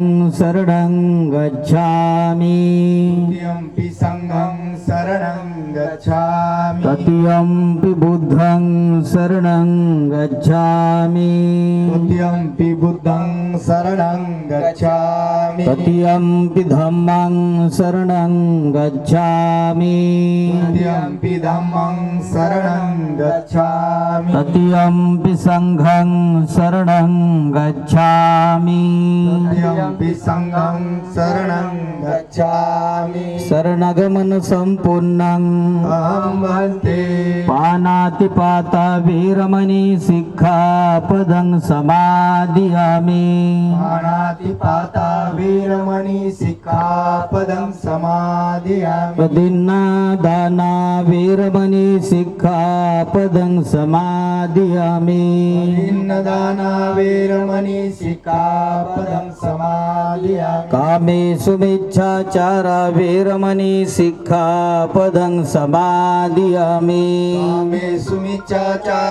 शरणं गच्छामि। द्वितीयम्पि सङ्घं शरणं गच्छामि। तृतीयम्पि बुद्धं शरणं गच्छामि। तृतीयम्पि बुद्धं शरणं गच्छामि। तृतीयम्पि धम्मं शरणं गच्छामि। तृतीयम्पि धम्मं शरणं गच्छामि। तृतीयम्पि सङ्घं शरणं गच्छामि। तृतीयम्पि सङ्घं शरणं गच्छामि शरणगमन सम्पूर्णं अहं वन्ते पानातिपाता वीरमणि सिक्खापदं समादियामि पाणातिपाता वीरमणि सिक्खापदं समाधियामि प्रदिन्ना दाना वीरमणि सिक्खापदं समादियामि दाना वीरमणि सिक्खापदं कामेषु मिच्छाचारा वीरमणि सिक्खापदं समादियामि। कामे सुमिच्छाचार